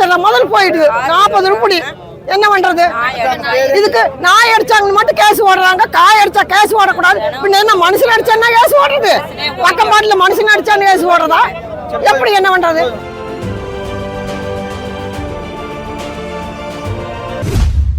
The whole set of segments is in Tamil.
லட்சம் முதல் போயிடுது நாற்பது ரூபாய் என்ன பண்றது? இதுக்கு நாய் அடிச்சாங்கன்னு மட்டும் கேஸ் ஓடுறாங்க. காய் அடிச்சா கேஸ் ஓடக்கூடாது. பின்ன என்ன மனுஷன் அடிச்சா கேஸ் ஓடுறது? பக்கம் பாட்டில் மனுஷன் அடிச்சான்னு கேஸ் ஓடுறதா? எப்படி என்ன பண்றது?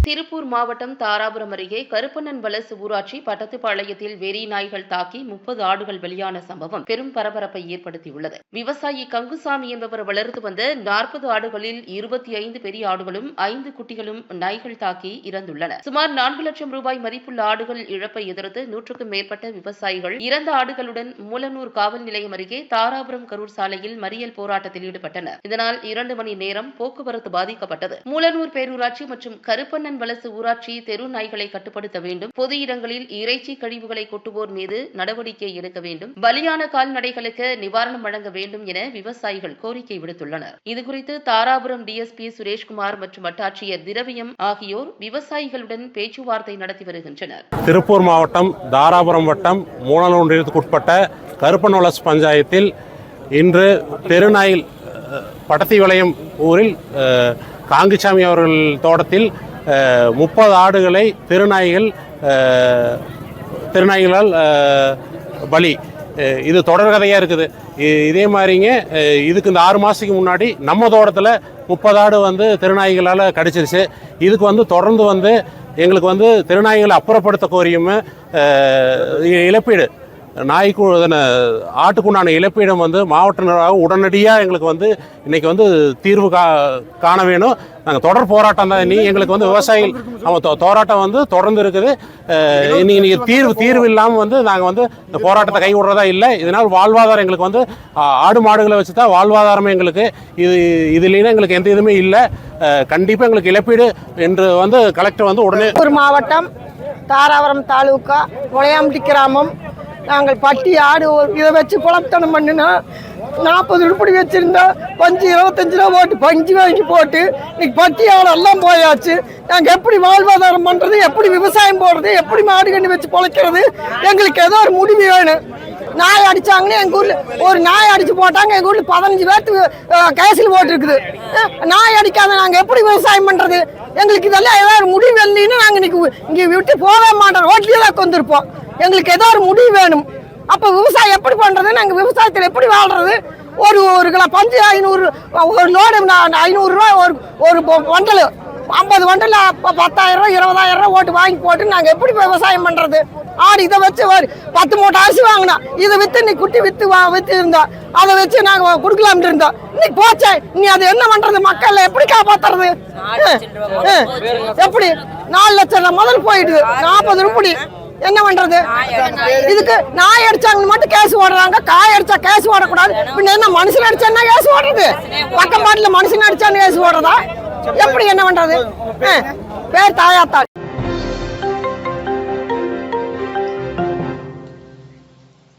திருப்பூர் மாவட்டம் தாராபுரம் அருகே கருப்பண்ணன் வலசு ஊராட்சி பட்டத்துப்பாளையத்தில் வெறி நாய்கள் தாக்கி முப்பது ஆடுகள் வெளியான சம்பவம் பெரும் பரபரப்பை ஏற்படுத்தியுள்ளது. விவசாயி கங்குசாமி என்பவர் வளர்த்து வந்த நாற்பது ஆடுகளில் இருபத்தி ஐந்து பெரிய ஆடுகளும் ஐந்து குட்டிகளும் நாய்கள் தாக்கி இறந்துள்ளன. சுமார் நான்கு லட்சம் ரூபாய் மதிப்புள்ள ஆடுகள் இழப்பை எதிர்த்து நூற்றுக்கும் மேற்பட்ட விவசாயிகள் இறந்த ஆடுகளுடன் மூலனூர் காவல் நிலையம் அருகே தாராபுரம் கரூர் சாலையில் மறியல் போராட்டத்தில் ஈடுபட்டனர். இதனால் இரண்டு மணி நேரம் போக்குவரத்து பாதிக்கப்பட்டது. மூலனூர் பேரூராட்சி மற்றும் கருப்பண்ணன் வலசு ஊராட்சி தெரு நாய்களை கட்டுப்படுத்த வேண்டும். பொது இடங்களில் இறைச்சி கழிவுகளை கொட்டுவோர் மீது நடவடிக்கை எடுக்க வேண்டும். பலியான கால்நடைகளுக்கு நிவாரணம் வழங்க வேண்டும் என விவசாயிகள் கோரிக்கை விடுத்துள்ளனர். இதுகுறித்து தாராபுரம் டிஎஸ்பி சுரேஷ்குமார் மற்றும் வட்டாட்சியர் திரவியம் ஆகியோர் விவசாயிகளுடன் பேச்சுவார்த்தை நடத்தி வருகின்றனர். திருப்பூர் மாவட்டம் தாராபுரம் வட்டம் மூலனொன்றியத்துக்குட்பட்ட கருப்பநோலஸ் பஞ்சாயத்தில் இன்று தெருநாயில் படத்தி வளையம் ஊரில் காங்கிசாமி அவர்கள் தோட்டத்தில் முப்பது ஆடுகளை திருநாய்கள் திருநாய்களால் பலி. இது தொடர்கதையாக இருக்குது. இதே மாதிரிங்க இதுக்கு இந்த ஆறு மாதத்துக்கு முன்னாடி நம்ம தோட்டத்தில் முப்பது ஆடு வந்து திருநாய்களால் கடிச்சிருச்சு. இதுக்கு வந்து தொடர்ந்து வந்து எங்களுக்கு வந்து திருநாய்களை அப்புறப்படுத்த கோரியும் இழப்பீடு. நாய்க்கு இதன- ஆட்டுக்குண்டான இழப்பீடம் வந்து மாவட்ட நிர்வாகம் உடனடியாக எங்களுக்கு வந்து இன்றைக்கி வந்து தீர்வு கா காண வேணும். நாங்கள் தொடர் போராட்டம் தான். நீ எங்களுக்கு வந்து விவசாயிகள் நம்ம போராட்டம் வந்து தொடர்ந்து இருக்குது. இன்னைக்கு நீங்கள் தீர்வு தீர்வு இல்லாமல் வந்து நாங்கள் வந்து இந்த போராட்டத்தை கைவிடுறதா இல்லை. இதனால் வாழ்வாதாரம் எங்களுக்கு வந்து ஆடு மாடுகளை வச்சு தான் வாழ்வாதாரமே எங்களுக்கு இது இது இல்லைன்னா எங்களுக்கு எந்த இதுவுமே இல்லை. கண்டிப்பாக எங்களுக்கு இழப்பீடு என்று வந்து கலெக்டர் வந்து உடனே ஒரு மாவட்டம் தாராபுரம் தாலுகா முளையாம்பட்டி கிராமம். நாங்கள் பட்டி ஆடு இதை வச்சு குழப்பத்தனம் பண்ணினா நாற்பது உருப்படி வச்சுருந்தா பஞ்சு இருபத்தஞ்சு ரூபா போட்டு பஞ்சு வாங்கி போட்டு இன்னைக்கு பட்டி ஆடு எல்லாம் போயாச்சு. நாங்கள் எப்படி வாழ்வாதாரம் பண்ணுறது எப்படி விவசாயம் போடுறது எப்படி மாடு கண்ணி வச்சு பொழைக்கிறது? எங்களுக்கு ஏதோ ஒரு முடிவு வேணும். நாய் அடிச்சாங்கன்னு எங்கள் ஊரில் ஒரு நாய் அடிச்சு போட்டாங்க எங்கள் ஊரில் பதினஞ்சு பேர்த்துக்கு கேசில் போட்டிருக்குது. நாய் அடிக்காத நாங்கள் எப்படி விவசாயம் பண்ணுறது எங்களுக்கு இதெல்லாம் ஏதாவது முடிவு இல்லைன்னு நாங்கள் இன்னைக்கு இங்கே விட்டு போகவே மாட்டோம். ரோட்லேயே தான் கொண்டிருப்போம் எங்களுக்கு ஏதோ ஒரு முடிவு வேணும். அப்போ விவசாயம் எப்படி பண்ணுறது நாங்கள் விவசாயத்தில் எப்படி வாழ்றது? ஒரு ஒரு கிலோ பஞ்சு ஐநூறு ஒரு லோடு ஐநூறுரூவா ஒரு ஒரு வண்டல். ஐம்பது வண்டல் பத்தாயிரம் ரூபா இருபதாயிரம் ரூபா ஓட்டு வாங்கி போட்டு நாங்கள் எப்படி விவசாயம் பண்ணுறது ஆடு இதை வச்சு ஒரு பத்து மூட்டை அரிசி வாங்கினா இதை விற்று இன்னைக்கு குட்டி விற்று வா விற்று இருந்தோம் அதை வச்சு நாங்கள் கொடுக்கலாம்னு இருந்தோம். இன்னைக்கு போச்சே நீ அது என்ன பண்ணுறது மக்களை எப்படி அஹ், எப்படி? நாலு லட்சம் முதல் போயிடுது. நாற்பது ரூபாய். என்ன பண்றது? இதுக்கு நாய் அடிச்சாங்க மட்டும் கேஸ் ஓடுறாங்க. காய் அடிச்சா கேஸ் ஓடக்கூடாது. பின்ன என்ன மனுஷன் அடிச்சா கேஸ் ஓடுறது? பக்கம் பாட்டில் மனுஷன் அடிச்சான்னு கேஸ் ஓடுறதா? எப்படி என்ன பண்றது? பேர் தாயாத்தாள்.